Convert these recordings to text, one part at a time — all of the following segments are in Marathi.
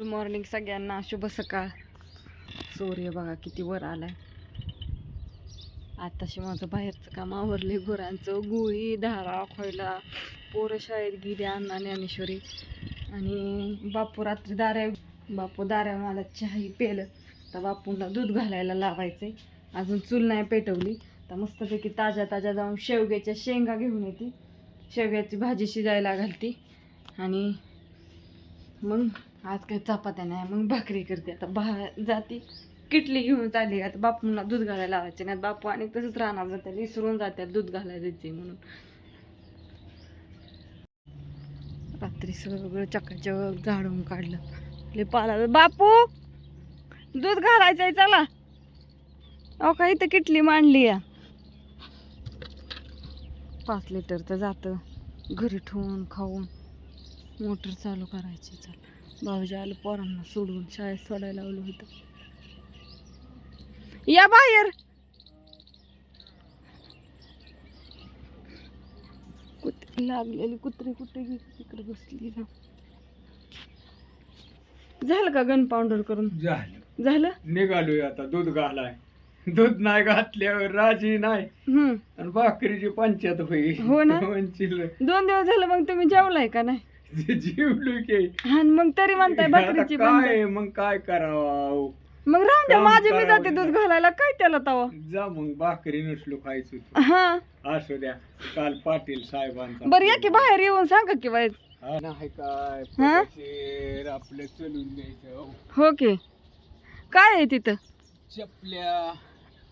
गुड मॉर्निंग सगळ्यांना. शुभ सकाळ. सूर्य बघा किती वर आलाय. आताशी माझं बाहेरचं काम आवरले गुरांचं. गुळी धारा खोयला. पोरं शाळेत गेली अण्णा ज्ञानेश्वरी. आणि बापू रात्री दाऱ्या बापू दाऱ्या मला चहाही पेलं. तर बापूंना दूध घालायला लावायचंय. अजून चूल नाही पेटवली. तर मस्तपैकी ताज्या ताज्या जाऊन शेवग्याच्या शेंगा घेऊन येते. शेवग्याची भाजी शिजायला घालते. आणि मग आज काही चपात्या नाही मग भाकरी करते. आता बा जाती. किटली घेऊन चालली. आता बापूंना दूध घालायला लावायचे नाही. बापू आणि तसंच राहणार जातात. विसरून जातात दूध घालायला द्यायचे म्हणून. रात्री सगळं चकाचक झाडून काढलं. ले पाला बापू! दूध घालायचंय चला. अहो का इथं किटली मांडली या. पाच लिटर तर जातं. घरी ठेवून खाऊन. मोटर चालू करायची चला. भाऊजी आलं पोरांना सोडून शाळेत सोडायला लावलं होतं. या बाहेर. कुत्री लागलेली कुत्री कुठे तिकडे बसली ना. झालं का गन पावडर करून? झालं. झालं? निघालोय आता दूध घालाय. दूध नाही घातल्यावर राजी नाही. हम्म. आणि भाकरीची पंचायत होईल. हो ना. दोन दिवस झालं मग तुम्ही जेवलाय का नाही? जीवलो की मग तरी म्हणताय भाकरीची आता बंद. काय मग काय करावं मग राहून द्या काम माझी मी करावं जाते दूध. घालायला. काय त्याला तवा? जा मग भाकरी नसलो खायचं. हा. असू द्या. काल पाटील साहेबांचा बरं या की बाहेर येऊन सांगा की बाई हा, नाही काय? हा? आपलं चलून द्यायचं हो की. काय आहे तिथं? चपल्या.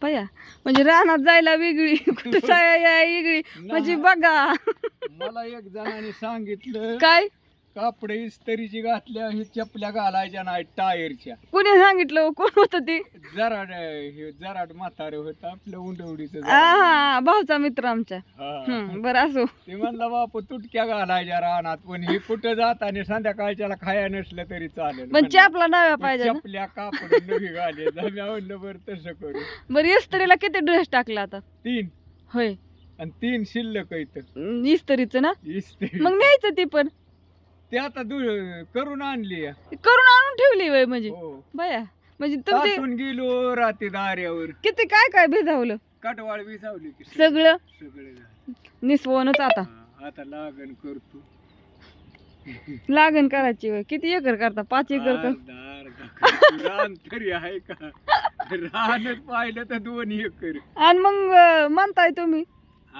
पया. म्हणजे रानात जायला वेगळी कुठं जायला वेगळी. म्हणजे बघा. मला एक जणांनी सांगितलं. काय? कापडे इस्त्रीची घातल्या हे चपल्या घालायच्या नाही टायरच्या. कुणी सांगितलं हो? कोण होतं ते? जराड हे जराड म्हातारे होत आपलं उंडवडीच हा भाऊचा मित्र आमच्या. हम्म, बरं असो. ते म्हणलं बापू तुटक्या घालायच्या रानात पण हे कुठं जात आणि संध्याकाळच्याला खाया नसलं तरी चालेल. पण म्हणलं. चॅपला नव्या पाहिजे ना. चपल्या कापड नवी घाले जम्या म्हणलं बरं तसं करू. बरं इस्त्रीला किती ड्रेस टाकला आता? तीन. होय. आणि तीन शिल्लक इथं अं, इस्त्रीचं ना? इस्त्री. मग न्यायचं ती पण. ते आता दु करून आणली. करून आणून ठेवली वय म्हणजे? हो. बया म्हणजे तुमची तासून गेलो रात्री दाऱ्यावर. किती काय काय भिजावलं? काटवाळ विसावली की सगळं. सगळे? निसवूनच आता. आता लागण करतो. लागण करायची वय किती एकर करता? पाच एकर कर अर्धा- अर्धा करतो. रान तरी आहे का? रानच पाहिलं तर दोन एकर. आणि मग अं, म्हणताय तुम्ही?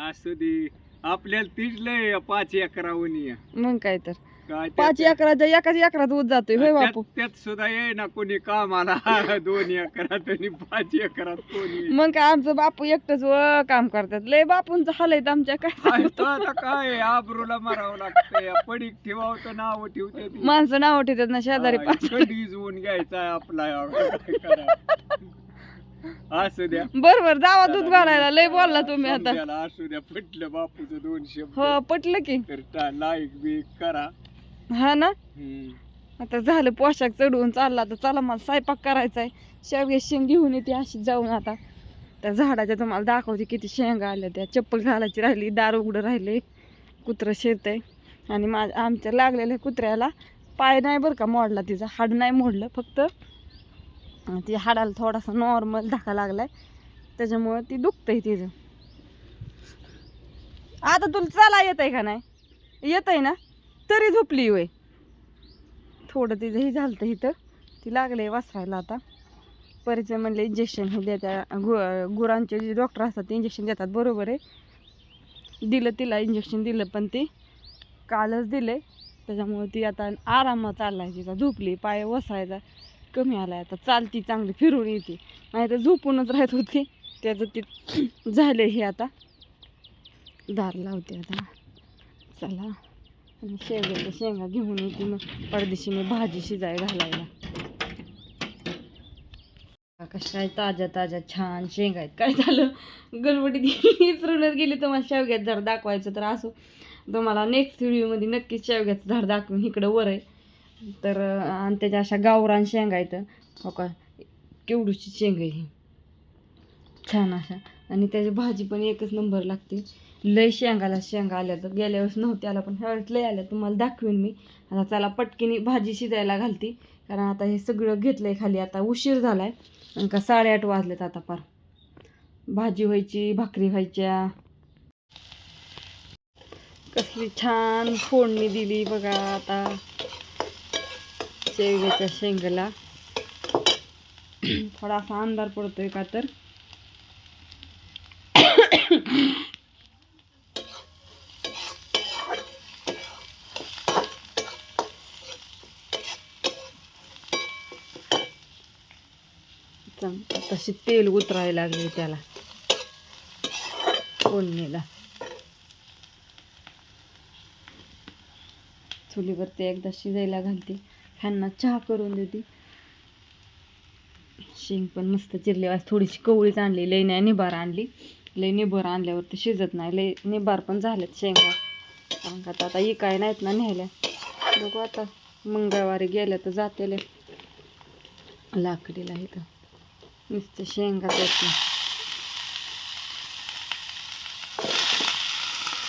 असू दे. आपल्याला तीच लय पाच एकरावून या. मग काय तर. काय पाच त्यात- एकराच्या एकाच एकरात ऊस जातोय होय त्यात बापू. त्यात सुद्धा ये ना कोणी कामाला. दोन एकरात आणि पाच एकरात कोणी. मग काय आमचं बापू एकटंच व काम करतात. लय बापूंचं हाल आहेत आमच्या काय काय सांगू तो आता काय आबरूला मारावं लागतंय. पडीक ठेवावं तर नाव ठेवते ती. माणसं नाव ठेवतात ना शेजारी हा, पाच. कधी जुवून घ्यायचा आहे आपला? काय करावं. असू द्या. बर बर जावा दूध घालायला. लय बोलला तुम्ही आता. समजायला असू द्या. पटलं बापूचं दोन शब्द. हो पटलं की. तर टा- लाईक बी करा. हा ना. आता झालं पोशाख चढवून चालला तर चला मला स्वयंपाक करायचा आहे शेवगे शेंग घेऊन येते अशी जाऊन आता. त्या झाडाच्या तुम्हाला दाखवते किती शेंगा आल्या त्या. चप्पल घालायची राहिली दार उघडं राहिले कुत्रं शिरतंय आणि मा आमच्या लागलेल्या कुत्र्याला पाय नाही बरं का मोडला तिचा हाड नाही मोडलं फक्त ती हाडाला थोडासा नॉर्मल धाका लागलाय. त्याच्यामुळं ती दुखतंय तिचं. आता तुला चाला येत आहे का नाही? येत आहे ना? तरी झोपली होय. थोडं तिचं हे झालं इथं. ती लागले वासरायला आता. परिचय म्हणले इंजेक्शन हे देत्या. गु गुरांचे जे डॉक्टर असतात ते इंजेक्शन देतात. बरोबर आहे. दिलं तिला इंजेक्शन दिलं पण ते. कालच दिले त्याच्यामुळे ती आता आरामात चाललाय तिचा. झोपली पाय वसायचा कमी आला आता. चालती चांगली फिरून येते. नाही तर झोपूनच राहत होती. त्याचं ते झालं हे आता. दार लावते आता. चला. आणि शेवग्याच्या शेंगा घेऊन येते मग. परदेशीने भाजी शिजाय घालायला. कशा काय ताज्या ताज्या छान शेंगा आहेत. काय झालं? गणपतीत विसरूनच गेली. तुम्हाला शेवग्याचं झाड दाखवायचं तर असो. तुम्हाला नेक्स्ट व्हिडिओमध्ये नक्कीच शेवग्याचं झाड दाखवून. इकडं वर आहे. तर आणि त्याच्या अशा गावरान शेंगा आहेत. हो का? केवढूची शेंगा आहे ही. छान अशा. आणि त्याची भाजी पण एकच नंबर लागते. लय शेंगाला शेंगा आल्या तर गेल्या वेळेस नव्हत्या आल्या पण ह्यावेळेस लय आल्या. तुम्हाला दाखवेन मी. आता चला पटकीने भाजी शिजायला घालते. कारण आता हे सगळं घेतलं आहे खाली. आता उशीर झालाय. आणि का साडेआठ वाजलेत आता पार. भाजी व्हायची भाकरी व्हायच्या. कसली छान फोडणी दिली बघा आता. शेवग्याच्या शेंगाला. थोडासा अंधार पडतोय का तर. एकदम. तशी तेल उतरायला लागले त्याला. फोडणीला. चुलीवरती एकदा शिजायला घालते. ह्यांना चहा करून देते. शेंग पण मस्त चिरली. आज थोडीशी कवळीच आणली. लई नाही निबार आणली. लई निबार आणल्यावरती शिजत नाही. लई निबार पण झालेत शेंगा. कारण का आता आता काय नाहीत ना न्यायला. बघू आता. मंगळवारी गेल्या तर जातेले. लाकडीला इथं. नुसतं शेंगा त्याची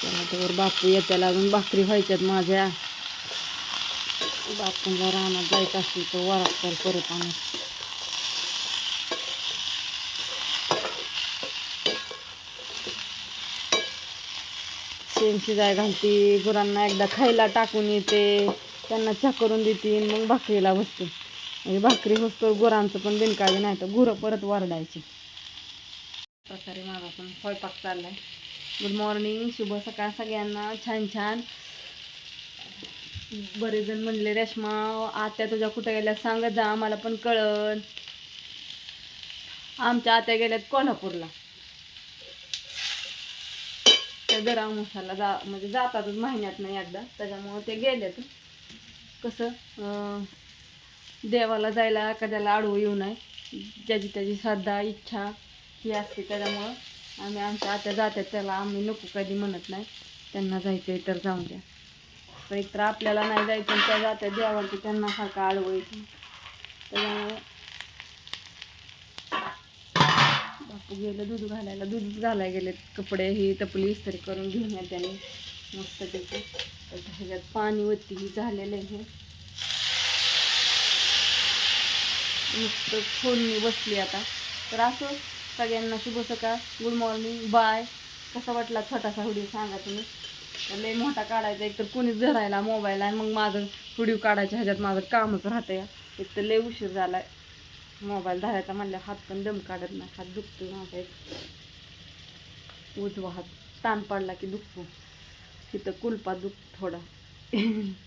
त्यावर तर बापू येत्याला अजून. भाकरी व्हायच्यात माझ्या. बापूला रानात जायचं असेल तर वरात परत आम्ही. शेण शिजाय घालते. गुरांना एकदा खायला टाकून येते. त्यांना चहा करून देते. मग भाकरीला बसते. आणि भाकरी होतो गुरांचं पण बिनकाळी नाही तर गुरं परत वरडायची. प्रकारे माझा पण स्वयंपाक चाललाय. गुड मॉर्निंग शुभ सकाळ सगळ्यांना. छान छान. बरेच जण म्हणले रेश्मा आत्या तुझ्या कुठे गेल्या सांगत जा आम्हाला पण कळन. आमच्या आत्या गेल्यात कोल्हापूरला. त्या दरामुसाला जा म्हणजे जातातच महिन्यात नाही एकदा त्याच्यामुळं ते गेल्यात कसं देवाला जायला एखाद्याला आडवं येऊ नये. ज्याची त्याची श्रद्धा इच्छा ही असते त्याच्यामुळं आम्ही आमच्या आत्या जातात त्याला आम्ही नको कधी म्हणत नाही. त्यांना जायचं आहे तर जाऊन द्या. पण एकतर आपल्याला नाही जायचं त्या जात्या देवाला त्यांना सारखं आडवं येतं त्याच्यामुळं बापू गेलं दूध घालायला. दूध घालायला गेले. कपडे ही तपली इस्त्री करून घेऊन या त्याने. मस्त त्याचे ह्याच्यात पाणी वरती झालेलं आहे. नुसतं फोनने बसली आता. तर असं सगळ्यांना शुभ सकाळ. गुड मॉर्निंग बाय कसा वाटला छोटासा व्हिडिओ सांगा तुम्ही? लय मोठा काढायचा. एक तर कोणीच धरायला मोबाईल आहे मग माझं व्हिडिओ काढायच्या ह्याच्यात माझं कामच राहतं या एक तर लय उशीर झाला मोबाईल धरायचा म्हणलं हात पण दम काढत नाही. हात दुखतो माझा एक. उजवा हात ताण पडला की दुखतो. तिथं कुलपा दुख थोडा.